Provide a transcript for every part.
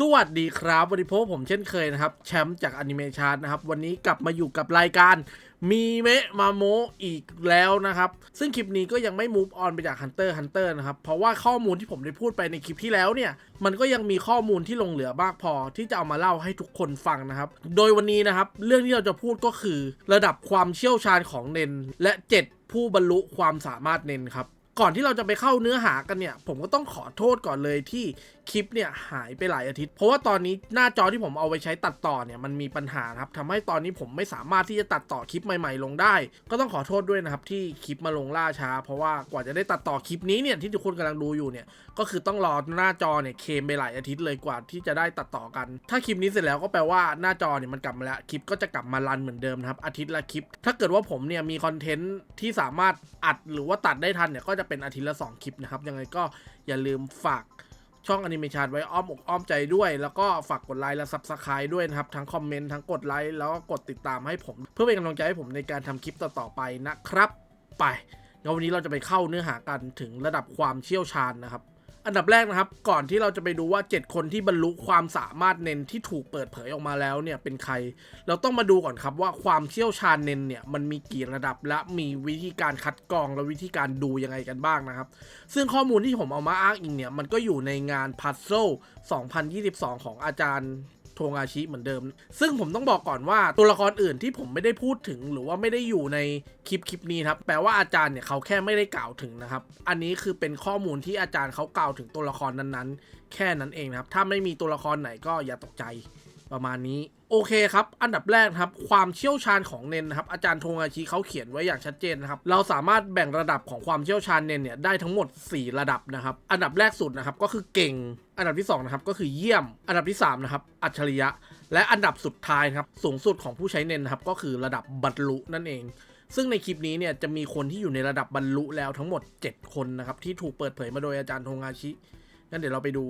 สวัสดีครับ วันนี้พบผมเช่นเคยนะครับ แชมป์จากอนิเมชันนะครับ วันนี้กลับมาอยู่กับรายการมีเมะมาโมอีกแล้วนะครับ ซึ่งคลิปนี้ก็ยังไม่ move on ไปจาก Hunter x Hunter นะครับ เพราะว่าข้อมูลที่ผมได้พูดไปในคลิปที่แล้วเนี่ย มันก็ยังมีข้อมูลที่ลงเหลือมากพอที่จะเอามาเล่าให้ทุกคนฟังนะครับ โดยวันนี้นะครับ เรื่องที่เราจะพูดก็คือ ระดับความเชี่ยวชาญของเนนและ 7 ผู้บรรลุความสามารถเนนครับ ก่อนที่เราจะไปเข้าเนื้อหากันเนี่ย ผมก็ต้องขอโทษก่อนเลยที่คลิปเนี่ยหายไปหลายอาทิตย์ เพราะว่าตอนนี้หน้าจอที่ผมเอาไปใช้ตัดต่อเนี่ยมันมีปัญหาครับทำให้ตอนนี้ผมไม่สามารถที่จะตัดต่อคลิปใหม่ๆ ลงได้ ก็ต้องขอโทษด้วยนะครับที่คลิปมาลงล่าช้า เพราะว่ากว่าจะได้ตัดต่อคลิปนี้เนี่ยที่ทุกคนกำลังดูอยู่เนี่ยก็คือต้องรอหน้าจอเนี่ยเคมไปหลายอาทิตย์เลยกว่าที่จะได้ตัดต่อกัน ถ้าคลิปนี้เสร็จแล้วก็แปลว่าหน้าจอเนี่ยมันกลับมาแล้วคลิปก็จะกลับมารันเหมือนเดิมนะครับอาทิตย์ละคลิป ถ้าเกิดว่าผมเนี่ยมีคอนเทนต์ที่สามารถอัดหรือว่าตัดได้ทันเนี่ยก็จะเป็นอาทิตย์ละ 2 คลิปนะครับ ยังไงก็อย่าลืมฝากช่องอนิเมชันไว้อ้อมอกอ้อมใจด้วย แล้วก็ฝากกดไลค์และซับสไคร b e ด้วยนะครับ ทั้งคอมเมนต์ทั้งกดไลค์แล้วก็กดติดตามให้ผม เพื่อเป็นกำลังใจให้ผมในการทำคลิปต่อๆไปนะครับ ไปแล้ววันนี้เราจะไปเข้าเนื้อหากันถึงระดับความเชี่ยวชาญนะครับ อันดับแรกนะครับ ก่อนที่เราจะไปดูว่า 7 คนที่บรรลุความสามารถเน้นที่ถูกเปิดเผยออกมาแล้วเนี่ยเป็นใคร เราต้องมาดูก่อนครับว่าความเชี่ยวชาญเน้นเนี่ยมันมีกี่ระดับและมีวิธีการคัดกรองและวิธีการดูยังไงกันบ้างนะครับ ซึ่งข้อมูลที่ผมเอามาอ้างอิงเนี่ยมันก็อยู่ในงาน Puzzle 2022 ของอาจารย์ โทงอาชิเหมือนเดิม ซึ่งผมต้องบอกก่อนว่าตัวละครอื่นที่ผมไม่ได้พูดถึงหรือว่าไม่ได้อยู่ในคลิปคลิปนี้ครับแปลว่าอาจารย์เนี่ยเขาแค่ไม่ได้กล่าวถึงนะครับ อันนี้คือเป็นข้อมูลที่อาจารย์เขากล่าวถึงตัวละครนั้นๆ แค่นั้นเองนะครับ ถ้าไม่มีตัวละครไหนก็อย่าตกใจ ประมาณนี้ โอเคครับ อันดับแรกครับ ความเชี่ยวชาญของเนนนะครับ อาจารย์โทงอาชิเขาเขียนไว้อย่างชัดเจนนะครับ เราสามารถแบ่งระดับของความเชี่ยวชาญเนนเนี่ยได้ทั้งหมด 4 ระดับนะครับ อันดับแรกสุดนะครับก็คือเก่ง อันดับที่2นะครับก็คือเยี่ยม อันดับที่3นะครับอัจฉริยะ และอันดับสุดท้ายครับสูงสุดของผู้ใช้เนนนะครับก็คือระดับบรรลุนั่นเองซึ่งในคลิปนี้เนี่ยจะมีคนที่อยู่ในระดับบรรลุแล้วทั้งหมด 7 คนนะครับที่ถูกเปิดเผยมาโดยอาจารย์โทงอาชิ งั้นเดี๋ยวเราไปดู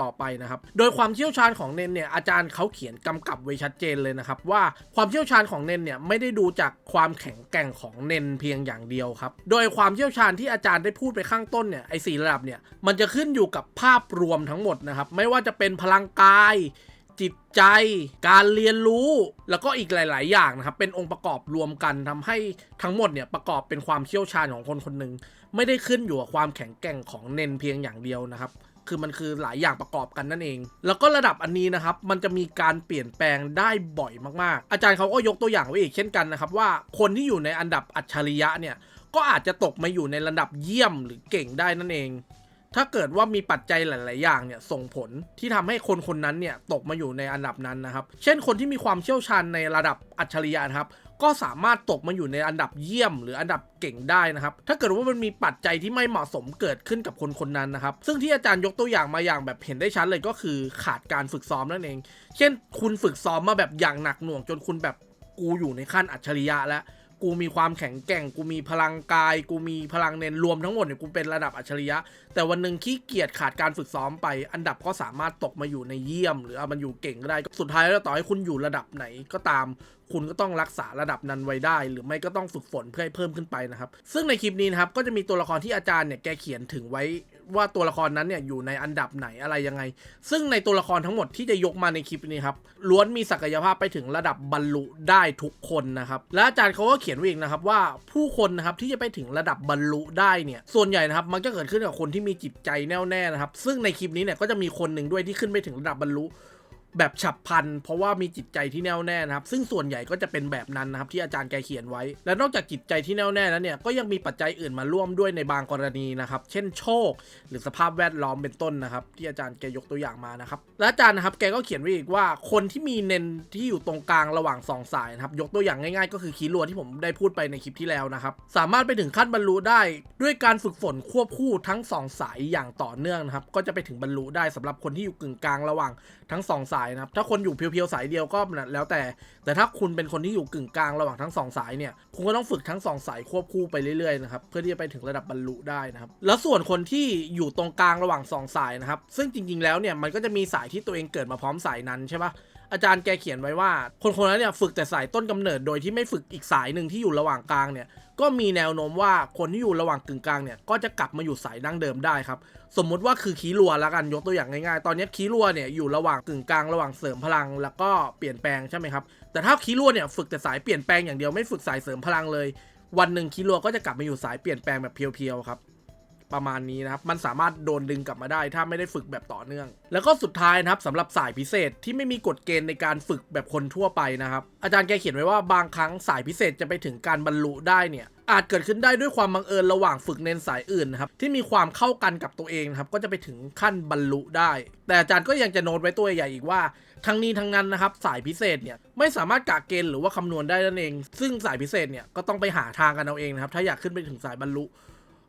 ต่อไปนะครับ โดยความเชี่ยวชาญของเนนเนี่ยอาจารย์เขาเขียนกำกับไว้ชัดเจนเลยนะครับ ว่าความเชี่ยวชาญของเนนเนี่ยไม่ได้ดูจากความแข็งแกร่งของเนนเพียงอย่างเดียวครับ โดยความเชี่ยวชาญที่อาจารย์ได้พูดไปข้างต้นเนี่ยไอ้สระดับเนี่ยมันจะขึ้นอยู่กับภาพรวมทั้งหมดนะครับ ไม่ว่าจะเป็นพลังกายจิตใจ การเรียนรู้ แล้วก็อีกหลาย ๆ อย่างนะครับ เป็นองค์ประกอบรวมกันทำให้ทั้งหมดเนี่ยประกอบเป็นความเชี่ยวชาญของคนคนหนึ่ง ไม่ได้ขึ้นอยู่กับความแข็งแกร่งของเนนเพียงอย่างเดียวนะครับ คือมันคือหลายอย่างประกอบกันนั่นเอง แล้วก็ระดับอันนี้นะครับ มันจะมีการเปลี่ยนแปลงได้บ่อยมากๆ อาจารย์เขาก็ยกตัวอย่างไว้อีกเช่นกันนะครับว่าคนที่อยู่ในอันดับอัจฉริยะเนี่ยก็อาจจะตกมาอยู่ในระดับเยี่ยมหรือเก่งได้นั่นเอง ถ้าเกิดว่ามีปัจจัยหลาย ๆ อย่างเนี่ยส่งผลที่ทำให้คนคนนั้นเนี่ยตกมาอยู่ในอันดับนั้นนะครับ เช่นคนที่มีความเชี่ยวชาญในระดับอัจฉริยะนะครับ ก็สามารถตกมาอยู่ในอันดับเยี่ยม หรืออันดับเก่งได้นะครับ ถ้าเกิดว่ามันมีปัจจัยที่ไม่เหมาะสมเกิดขึ้นกับคนคนนั้นนะครับ ซึ่งที่อาจารย์ยกตัวอย่างมาอย่างแบบเห็นได้ชัดเลยก็คือขาดการฝึกซ้อมนั่นเอง เช่น คุณฝึกซ้อมมาแบบอย่างหนักหน่วงจนคุณแบบกูอยู่ในขั้นอัจฉริยะแล้ว กูมีความแข็งแกร่ง กูมีพลังกาย กูมีพลังเน้นรวมทั้งหมดเนี่ยกูเป็นระดับอัจฉริยะ แต่วันหนึ่งขี้เกียจขาดการฝึกซ้อมไป อันดับก็สามารถตกมาอยู่ในเยี่ยม หรือเอามันอยู่เก่งก็ได้ สุดท้ายแล้วต่อให้คุณอยู่ระดับไหนก็ตาม คุณก็ต้องรักษาระดับนั้นไว้ได้ หรือไม่ก็ต้องฝึกฝนเพื่อให้เพิ่มขึ้นไปนะครับ ซึ่งในคลิปนี้นะครับก็จะมีตัวละครที่อาจารย์เนี่ยแกเขียนถึงไว้ ว่าตัวละครนั้นเนี่ยอยู่ในอันดับไหนอะไรยังไง ซึ่งในตัวละครทั้งหมดที่จะยกมาในคลิปนี้ครับล้วนมีศักยภาพไปถึงระดับบรรลุได้ทุกคนนะครับและอาจารย์เขาก็เขียนไว้อีกนะครับว่าผู้คนนะครับที่จะไปถึงระดับบรรลุได้เนี่ยส่วนใหญ่นะครับมันจะเกิดขึ้นกับคนที่มีจิตใจแน่วแน่นะครับซึ่งในคลิปนี้เนี่ยก็จะมีคนหนึ่งด้วยที่ขึ้นไปถึงระดับบรรลุ แบบฉับพลัน เพราะว่ามีจิตใจที่แน่วแน่นะครับ ซึ่งส่วนใหญ่ก็จะเป็นแบบนั้นนะครับ ที่อาจารย์แกเขียนไว้ และนอกจากจิตใจที่แน่วแน่แล้วเนี่ยก็ยังมีปัจจัยอื่นมาร่วมด้วยในบางกรณีนะครับ เช่นโชค หรือสภาพแวดล้อมเป็นต้นนะครับ ที่อาจารย์แกยกตัวอย่างมานะครับ และอาจารย์นะครับแกก็เขียนไว้อีกว่าคนที่มีเนนที่อยู่ตรงกลางระหว่างสองสายนะครับยกตัวอย่างง่ายๆ ก็คือคีรัวที่ผมได้พูดไปในคลิปที่แล้วนะครับสามารถไปถึงขั้นบรรลุได้ ด้วยการฝึกฝนควบคู่ทั้งสองสายอย่างต่อเนื่องนะครับก็จะไปถึงบรรลุได้สำหรับคนที่อยู่กึ่งกลางระหว่างทั้งสสายนะครับ ถ้าคนอยู่เพียวๆสายเดียวก็แล้วแต่ แต่ถ้าคุณเป็นคนที่อยู่กึ่งกลางระหว่างทั้งสองสายเนี่ย คุณก็ต้องฝึกทั้งสองสายควบคู่ไปเรื่อยๆนะครับ เพื่อที่จะไปถึงระดับบรรลุได้นะครับ แล้วส่วนคนที่อยู่ตรงกลางระหว่างสองสายนะครับ ซึ่งจริง ๆ แล้วเนี่ยมันก็จะมีสายที่ตัวเองเกิดมาพร้อมสายนั้นใช่ปะอาจารย์แกเขียนไว้ว่า คนคนนั้นเนี่ยฝึกแต่สายต้นกำเนิดโดยที่ไม่ฝึกอีกสายหนึ่งที่อยู่ระหว่างกลางเนี่ย ก็มีแนวโน้มว่าคนที่อยู่ระหว่างกึ่งกลางเนี่ยก็จะกลับมาอยู่สายดั้งเดิมได้ครับสมมุติว่าคือคีรัวแล้วกันยกตัวอย่างง่ายๆ ตอนนี้คีรัวเนี่ยอยู่ระหว่างกึ่งกลางระหว่างเสริมพลัง แล้วก็เปลี่ยนแปลงใช่ไหมครับแต่ถ้าคีรัวเนี่ยฝึกแต่สายเปลี่ยนแปลงอย่างเดียวไม่ฝึกสายเสริมพลังเลย วันหนึ่งคีรัวก็จะกลับมาอยู่สายเปลี่ยนแปลงแบบเพียวๆครับ ประมาณนี้นะครับ มันสามารถโดนดึงกลับมาได้ ถ้าไม่ได้ฝึกแบบต่อเนื่อง แล้วก็สุดท้ายนะครับสำหรับสายพิเศษที่ไม่มีกฎเกณฑ์ในการฝึกแบบคนทั่วไปนะครับ อาจารย์แกเขียนไว้ว่าบางครั้งสายพิเศษจะไปถึงการบรรลุได้เนี่ยอาจเกิดขึ้นได้ด้วยความบังเอิญระหว่างฝึกเน้นสายอื่นนะครับที่มีความเข้ากันกับตัวเองนะครับก็จะไปถึงขั้นบรรลุได้ แต่อาจารย์ก็ยังจะโน้ตไว้ตัวใหญ่อีกว่า ทั้งนี้ทั้งนั้นนะครับสายพิเศษเนี่ยไม่สามารถกะเกณฑ์หรือว่าคำนวณได้นั่นเอง ซึ่งสายพิเศษเนี่ยก็ต้องไปหาทางกันเอาเองนะครับถ้าอยากขึ้นไปถึงสายบรรลุ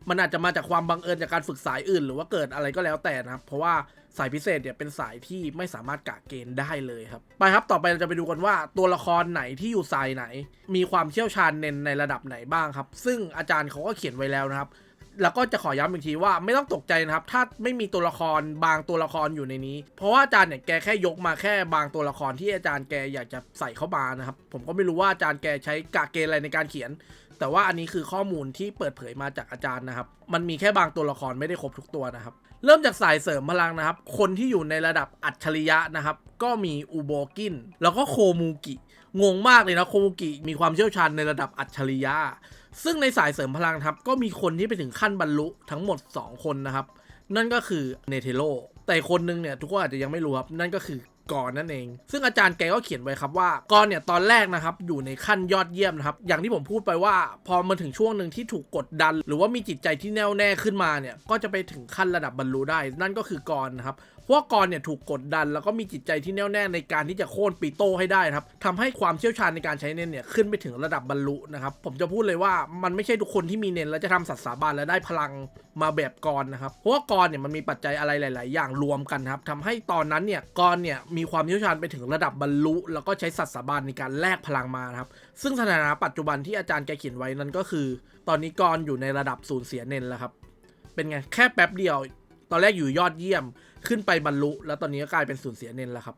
มันอาจจะมาจากความบังเอิญจากการฝึกสายอื่น หรือว่าเกิดอะไรก็แล้วแต่นะครับ เพราะว่าสายพิเศษเนี่ยเป็นสายที่ไม่สามารถกะเกณฑ์ได้เลยครับ ไปครับต่อไปเราจะไปดูกันว่าตัวละครไหนที่อยู่สายไหน มีความเชี่ยวชาญเน้นในระดับไหนบ้างครับ ซึ่งอาจารย์เขาก็เขียนไว้แล้วนะครับ แล้วก็จะขอย้ำอีกทีว่าไม่ต้องตกใจนะครับ ถ้าไม่มีตัวละครบางตัวละครอยู่ในนี้ เพราะว่าอาจารย์เนี่ยแกแค่ยกมาแค่บางตัวละครที่อาจารย์แกอยากจะใส่เข้ามานะครับ ผมก็ไม่รู้ว่าอาจารย์แกใช้กะเกณฑ์อะไรในการเขียน แต่ว่าอันนี้คือข้อมูลที่เปิดเผยมาจากอาจารย์นะครับ มันมีแค่บางตัวละครไม่ได้ครบทุกตัวนะครับ เริ่มจากสายเสริมพลังนะครับ คนที่อยู่ในระดับอัจฉริยะนะครับ ก็มีอูโบกิน แล้วก็โคมูกิ งงมากเลยนะโคมูกิมีความเชี่ยวชาญในระดับอัจฉริยะ ซึ่งในสายเสริมพลังครับ ก็มีคนที่ไปถึงขั้นบรรลุทั้งหมด 2 คนนะครับ นั่นก็คือเนเทโลแต่คนนึงเนี่ยทุกคนอาจจะยังไม่รู้ครับ นั่นก็คือกรนั่นเอง ซึ่งอาจารย์แกก็เขียนไว้ครับว่ากรเนี่ยตอนแรกนะครับอยู่ในขั้นยอดเยี่ยมนะครับ อย่างที่ผมพูดไปว่า พอมาถึงช่วงหนึ่งที่ถูกกดดัน หรือว่ามีจิตใจที่แน่วแน่ขึ้นมาเนี่ยก็จะไปถึงขั้นระดับบรรลุได้ นั่นก็คือกรนะครับ ว่ากรเนี่ยถูกกดดัน แล้วก็มีจิตใจที่แน่วแน่ในการที่จะโค่นปีโต้ให้ได้ครับทำให้ความเชี่ยวชาญในการใช้เน้นเนี่ยขึ้นไปถึงระดับบรรลุนะครับผมจะพูดเลยว่ามันไม่ใช่ทุกคนที่มีเน้นแล้วจะทำสัตว์สาบานและได้พลังมาแบบกรนะครับเพราะว่ากรเนี่ยมันมีปัจจัยอะไรหลาย ๆ อย่างรวมกันครับทำให้ตอนนั้นเนี่ยกรเนี่ยมีความเชี่ยวชาญไปถึงระดับบรรลุ แล้วก็ใช้สัตว์สาบานในการแลกพลังมาครับซึ่งสถานะปัจจุบันที่อาจารย์แกเขียนไว้นั้นก็คือ ตอนนี้กรอยู่ในระดับสูญเสียเน้นแล้วครับเป็นไงแค่แป๊บเดียว ตอนแรกอยู่ยอดเยี่ยมขึ้นไปบรรลุ แล้วตอนนี้ก็กลายเป็นสูญเสียเน้นแล้วครับ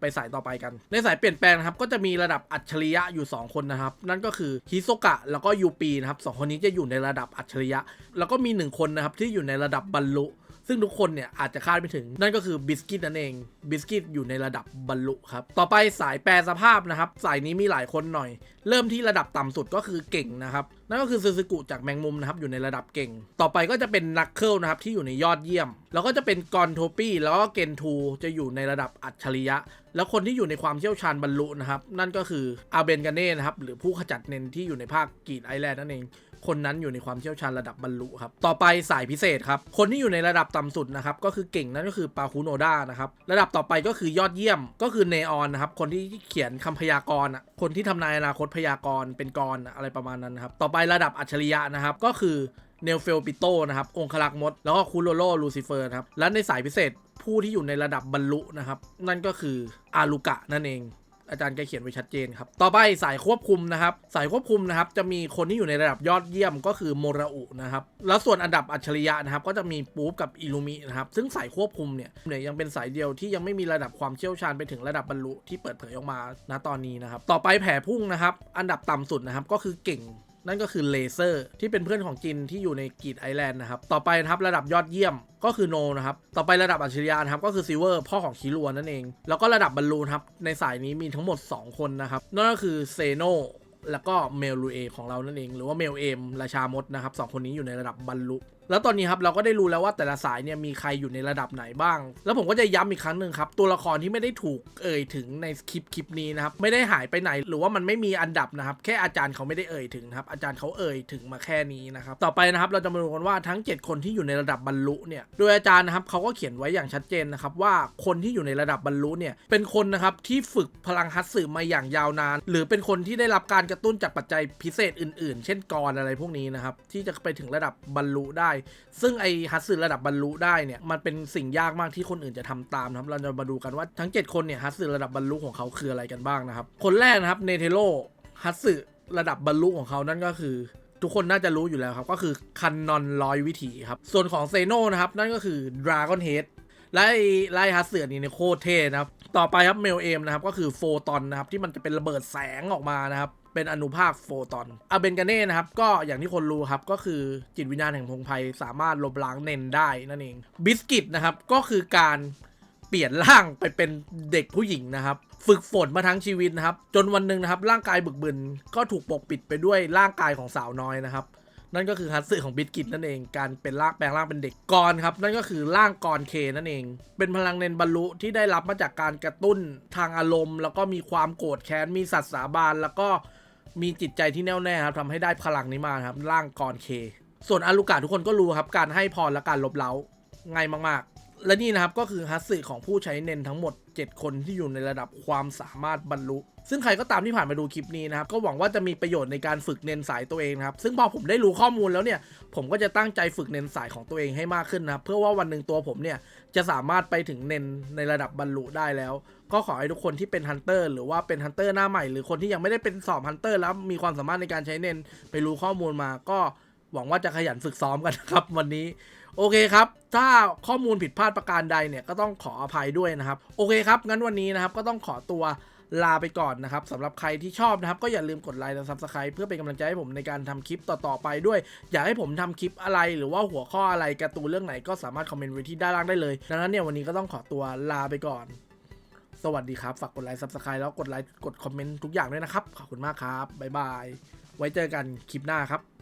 ไปสายต่อไปกัน ในสายเปลี่ยนแปลงนะครับ ก็จะมีระดับอัจฉริยะอยู่ 2 คนนะครับ นั่นก็คือฮิโซกะแล้วก็ยูปีนะครับสองคนนี้จะอยู่ในระดับอัจฉริยะ แล้วก็มี 1 คนนะครับที่อยู่ในระดับบรรลุ ซึ่งทุกคนเนี่ยอาจจะคาดไม่ถึง นั่นก็คือบิสกิตนั่นเองบิสกิตอยู่ในระดับบรรลุครับ ต่อไปสายแปรสภาพนะครับ สายนี้มีหลายคนหน่อย เริ่มที่ระดับต่ำสุดก็คือเก่งนะครับ นั่นก็คือซูซูกุจากแมงมุมนะครับอยู่ในระดับเก่ง ต่อไปก็จะเป็นนักเคิลนะครับที่อยู่ในยอดเยี่ยม แล้วก็จะเป็นกอนโทปี้แล้วก็เกนทูจะอยู่ในระดับอัจฉริยะ แล้วคนที่อยู่ในความเชี่ยวชาญบรรลุนะครับ นั่นก็คืออาเบนกาเน่นะครับหรือผู้ขจัดเนนที่อยู่ในภาคกีดไอแลนด์นั่นเอง คนนั้นอยู่ในความเชี่ยวชาญระดับบรรลุครับ ต่อไปสายพิเศษครับ คนที่อยู่ในระดับต่ำสุดนะครับก็คือเก่งนั่นก็คือปาคุโนดานะครับ ระดับต่อไปก็คือยอดเยี่ยมก็คือเนออนนะครับ คนที่เขียนคำพยากรณ์อะคนที่ทำนายอนาคตพยากรณ์เป็นกรอะอะไรประมาณนั้นครับ ต่อไประดับอัจฉริยะนะครับก็คือเนลเฟลปิโตนะครับ องคลักษ์มด แล้วก็คูโรโลลูซิเฟอร์ครับ และในสายพิเศษผู้ที่อยู่ในระดับบรรลุนะครับ นั่นก็คืออาลูกะนั่นเอง อาจารย์แกเขียนไว้ชัดเจนครับ ต่อไปสายควบคุมนะครับ สายควบคุมนะครับ จะมีคนที่อยู่ในระดับยอดเยี่ยมก็คือโมราอุนะครับ แล้วส่วนอันดับอัจฉริยะนะครับ ก็จะมีปู๊บกับอิลูมินะครับ ซึ่งสายควบคุมเนี่ยเนี่ยยังเป็นสายเดียวที่ยังไม่มีระดับความเชี่ยวชาญไปถึงระดับบรรลุที่เปิดเผยออกมาณตอนนี้นะครับ ต่อไปแผ่พุ่งนะครับ อันดับต่ำสุดนะครับ ก็คือเก่ง นั่นก็คือเลเซอร์ที่เป็นเพื่อนของจินที่อยู่ในกีดไอแลนด์นะครับ ต่อไปนะครับระดับยอดเยี่ยมก็คือโนนะครับ ต่อไประดับอัจฉริยะนะครับก็คือซิลเวอร์พ่อของคิรัวนั่นเอง แล้วก็ระดับบอลลูนครับในสายนี้มีทั้งหมด 2 คนนะครับนั่นก็คือเซโนแล้วก็เมลลูเอของเรานั่นเอง หรือว่าเมลเอมราชามดนะครับสองคนนี้อยู่ในระดับบรรลุแล้วตอนนี้ครับเราก็ได้รู้แล้วว่าแต่ละสายเนี่ยมีใครอยู่ในระดับไหนบ้าง แล้วผมก็จะย้ำอีกครั้งหนึ่งครับ ตัวละครที่ไม่ได้ถูกเอ่ยถึงในคลิปคลิปนี้นะครับไม่ได้หายไปไหน หรือว่ามันไม่มีอันดับนะครับ แค่อาจารย์เขาไม่ได้เอ่ยถึงครับอาจารย์เขาเอ่ยถึงมาแค่นี้นะครับต่อไปนะครับเราจะมาดูกันว่าทั้ง 7 คนที่อยู่ในระดับบรรลุเนี่ยโดยอาจารย์นะครับเขาก็เขียนไว้อย่างชัดเจนนะครับว่าคนที่อยู่ในระดับบรรลุเนี่ยเป็นคนนะครับที่ฝึกพลังฮัตสึมาอย่างยาวนาน หรือเป็นคนที่ได้รับการกระตุ้นจากปัจจัยพิเศษอื่น ๆ เช่นกรอะไรพวกนี้นะครับที่จะไปถึงระดับบรรลุได้ซึ่งไอฮัตสึระดับบรรลุได้เนี่ยมันเป็นสิ่งยากมากที่คนอื่นจะทำตามนะครับเราจะมาดูกันว่าทั้ง 7 คนเนี่ยฮัตสึระดับบรรลุของเขาคืออะไรกันบ้างนะครับ คนแรกนะครับเนเทโรฮัตสึระดับบรรลุของเขานั่นก็คือทุกคนน่าจะรู้อยู่แล้วครับ ก็คือคันนอนร้อยวิถีครับ ส่วนของเซโนนะครับ นั่นก็คือ Dragon Head และไล่ฮัสเสือนี่เนี่ยโคตรเท่นะครับ ต่อไปครับเมลเอมนะครับ ก็คือโฟตอนนะครับ ที่มันจะเป็นระเบิดแสงออกมานะครับ เป็นอนุภาคโฟตอนอาเบนกาเน่นะครับ ก็อย่างที่คนรู้ครับ ก็คือจิตวิญญาณแห่งพงไพรสามารถลบล้างเนนได้นั่นเอง บิสกิตนะครับ ก็คือการเปลี่ยนร่างไปเป็นเด็กผู้หญิงนะครับ ฝึกฝนมาทั้งชีวิตนะครับ จนวันหนึ่งนะครับ ร่างกายบึกบึนก็ถูกปกปิดไปด้วยร่างกายของสาวน้อยนะครับนั่นก็คือฮัตสึของบิสกิตนั่นเอง การเป็นร่างแปลงร่างเป็นเด็กกรครับ นั่นก็คือร่างกรเคนั่นเอง เป็นพลังเนนบรรลุที่ได้รับมาจากการกระตุ้นทางอารมณ์ แล้วก็มีความโกรธแค้น มีสัตว์สาบาน แล้วก็ มีจิตใจที่แน่วแน่ครับทำให้ได้พลังนี้มาครับร่างกรเค ส่วนอารุกะทุกคนก็รู้ครับการให้พรและการลบเล้าง่ายมากๆ และนี่นะครับก็คือฮัตสึของผู้ใช้เนนทั้งหมด 7 คนที่อยู่ในระดับความสามารถบรรลุ ซึ่งใครก็ตามที่ผ่านมาดูคลิปนี้นะครับ ก็หวังว่าจะมีประโยชน์ในการฝึกเนนสายตัวเองนะครับ ซึ่งพอผมได้รู้ข้อมูลแล้วเนี่ย ผมก็จะตั้งใจฝึกเนนสายของตัวเองให้มากขึ้นนะครับ เพื่อว่าวันหนึ่งตัวผมเนี่ยจะสามารถไปถึงเนนในระดับบรรลุได้แล้ว ก็ขอให้ทุกคนที่เป็นฮันเตอร์หรือว่าเป็นฮันเตอร์หน้าใหม่ หรือคนที่ยังไม่ได้เป็นสอบฮันเตอร์แล้วมีความสามารถในการใช้เนนไปรู้ข้อมูลมา ก็หวังว่าจะขยันฝึกซ้อมกันนะครับวันนี้ โอเคครับ ถ้าข้อมูลผิดพลาดประการใดเนี่ยก็ต้องขออภัยด้วยนะครับ โอเคครับ งั้นวันนี้นะครับก็ต้องขอตัวลาไปก่อนนะครับสำหรับใครที่ชอบนะครับ ก็อย่าลืมกดไลค์และซับสไคร b ์เพื่อเป็นกำลังใจให้ผมในการทำคลิปต่อๆไปด้วย อยากให้ผมทำคลิปอะไรหรือว่าหัวข้ออะไรการ์ตูนเรื่องไหนก็สามารถคอมเมนต์ไว้ที่ด้านล่างได้เลยดังนั้นเนี่ยวันนี้ก็ต้องขอตัวลาไปก่อน สวัสดีครับ ฝากกดไลค์ซับสไคร b ์แล้วกดไลค์กดคอมเมนต์ทุกอย่างด้วยนะครับ ขอบคุณมากครับบ๊ายบายไว้เจอกันคลิปหน้าครับ